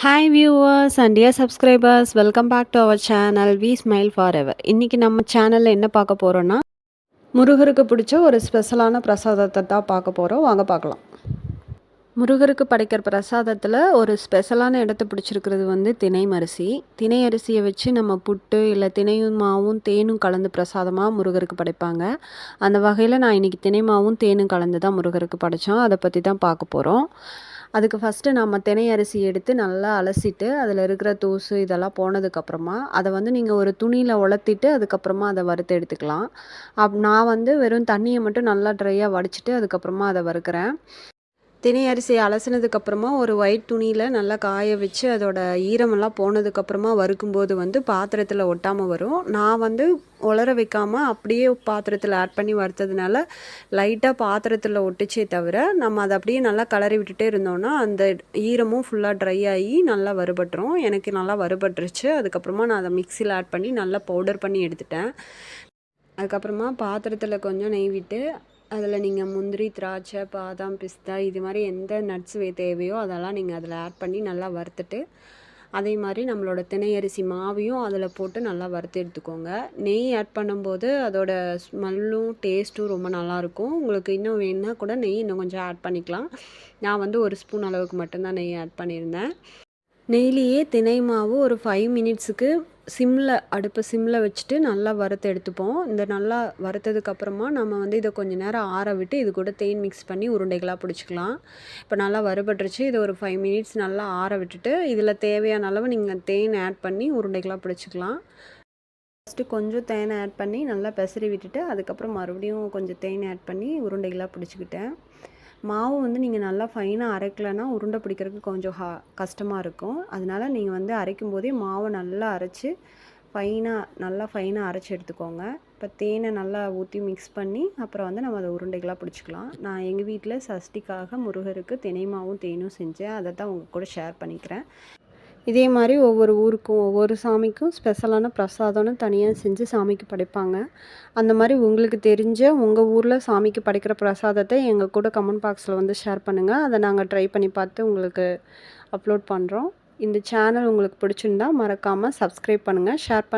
Hi viewers and dear subscribers welcome back to our channel we smile forever இன்றைக்கி நம்ம சேனலில் என்ன பார்க்க போகிறோன்னா முருகருக்கு பிடிச்ச ஒரு ஸ்பெஷலான பிரசாதத்தை தான் பார்க்க போகிறோம் வாங்க பார்க்கலாம். முருகருக்கு படைக்கிற பிரசாதத்தில் ஒரு ஸ்பெஷலான இடத்த பிடிச்சிருக்கிறது வந்து தினை அரிசி. தினை அரிசியை வச்சு நம்ம புட்டு இல்லை தினையும் மாவும் தேனும் கலந்து பிரசாதமாக முருகருக்கு படைப்பாங்க. அந்த வகையில் நான் இன்றைக்கி தினை மாவும் தேனும் கலந்து தான் முருகருக்கு படைத்தோம் அதை பற்றி தான் பார்க்க போகிறோம் அதுக்கு ஃபஸ்ட்டு நம்ம தினை அரிசி எடுத்து நல்லா அலசிட்டு அதில் இருக்கிற தூசு இதெல்லாம் போனதுக்கப்புறமா அதை வந்து நீங்கள் ஒரு துணியில் உலர்த்திட்டு அதுக்கப்புறமா அதை வறுத்து எடுத்துக்கலாம். அப் நான் வந்து வெறும் தண்ணியை மட்டும் நல்லா ட்ரையாக வடிச்சிட்டு அதுக்கப்புறமா அதை வறுக்கிறேன். தினை அரிசியை அலசினதுக்கப்புறமா ஒரு ஒயிட் துணியில் நல்லா காய வச்சு அதோட ஈரமெல்லாம் போனதுக்கப்புறமா வறுக்கும்போது வந்து பாத்திரத்தில் ஒட்டாமல் வரும். நான் வந்து உலர வைக்காமல் அப்படியே பாத்திரத்தில் ஆட் பண்ணி வறுத்ததுனால லைட்டாக பாத்திரத்தில் ஒட்டிச்சே தவிர நம்ம அதை அப்படியே நல்லா கலரி விட்டுட்டே இருந்தோம்னா அந்த ஈரமும் ஃபுல்லாக ட்ரை ஆகி நல்லா வறுபட்டுரும். எனக்கு நல்லா வறுபட்டுருச்சு. அதுக்கப்புறமா நான் அதை மிக்சியில் ஆட் பண்ணி நல்லா பவுடர் பண்ணி எடுத்துட்டேன். அதுக்கப்புறமா பாத்திரத்தில் கொஞ்சம் நெய் விட்டு அதில் நீங்கள் முந்திரி திராட்சை பாதாம் பிஸ்தா இது மாதிரி எந்த நட்ஸ் தேவையோ அதெல்லாம் நீங்கள் அதில் ஆட் பண்ணி நல்லா வறுத்துட்டு அதே மாதிரி நம்மளோட திணையரிசி மாவையும் அதில் போட்டு நல்லா வறுத்து எடுத்துக்கோங்க. நெய் ஆட் பண்ணும்போது அதோட ஸ்மெல்லும் டேஸ்ட்டும் ரொம்ப நல்லாயிருக்கும் உங்களுக்கு இன்னும் வேணுன்னா கூட நெய் இன்னும் கொஞ்சம் ஆட் பண்ணிக்கலாம். நான் வந்து ஒரு ஸ்பூன் அளவுக்கு மட்டும்தான் நெய் ஆட் பண்ணியிருந்தேன். நெய்லியே தினை மாவு ஒரு ஃபைவ் மினிட்ஸுக்கு சிம்மில் அடுப்பை சிம்மில் வச்சுட்டு நல்லா வறுத்து எடுத்துப்போம். இந்த நல்லா வறுத்ததுக்கப்புறமா நம்ம வந்து இதை கொஞ்சம் நேரம் ஆற விட்டு இது கூட தேன் மிக்ஸ் பண்ணி உருண்டைகளாக பிடிச்சிக்கலாம். இப்போ நல்லா வறுபட்டுருச்சு. இதை ஒரு ஃபைவ் மினிட்ஸ் நல்லா ஆற விட்டுட்டு இதில் தேவையான அளவு நீங்கள் தேன் ஆட் பண்ணி உருண்டைகளாக பிடிச்சிக்கலாம். ஃபஸ்ட்டு கொஞ்சம் தேனை ஆட் பண்ணி நல்லா பெசரி விட்டுட்டு அதுக்கப்புறம் மறுபடியும் கொஞ்சம் தேன் ஆட் பண்ணி உருண்டைகளாக பிடிச்சிக்கிட்டேன். மாவு வந்து நீங்கள் நல்லா ஃபைனாக அரைக்கலைன்னா உருண்டை பிடிக்கிறதுக்கு கொஞ்சம் ஹா கஷ்டமாக இருக்கும். அதனால நீங்கள் வந்து அரைக்கும் போதே மாவை நல்லா அரைச்சி ஃபைனாக நல்லா ஃபைனாக அரைச்சி எடுத்துக்கோங்க. இப்போ தேனை நல்லா ஊற்றி மிக்ஸ் பண்ணி அப்புறம் வந்து நம்ம அதை உருண்டைகளாக பிடிச்சிக்கலாம். நான் எங்கள் வீட்டில் சஷ்டிக்காக முருகருக்கு தினை மாவும் தேனும் செஞ்சேன். அதை தான் உங்கள் கூட ஷேர் பண்ணிக்கிறேன். இதே மாதிரி ஒவ்வொரு ஊருக்கும் ஒவ்வொரு சாமிக்கும் ஸ்பெஷலான பிரசாதம்னு தனியாக செஞ்சு சாமிக்கு படைப்பாங்க. அந்த மாதிரி உங்களுக்கு தெரிஞ்ச உங்கள் ஊரில் சாமிக்கு படைக்கிற பிரசாதத்தை எங்கள் கூட கமெண்ட் பாக்ஸில் வந்து ஷேர் பண்ணுங்கள் அதை நாங்கள் ட்ரை பண்ணி பார்த்து உங்களுக்கு அப்லோட் பண்ணுறோம் இந்த சேனல் உங்களுக்கு பிடிச்சிருந்தா மறக்காமல் சப்ஸ்கிரைப் பண்ணுங்கள் ஷேர் பண்ண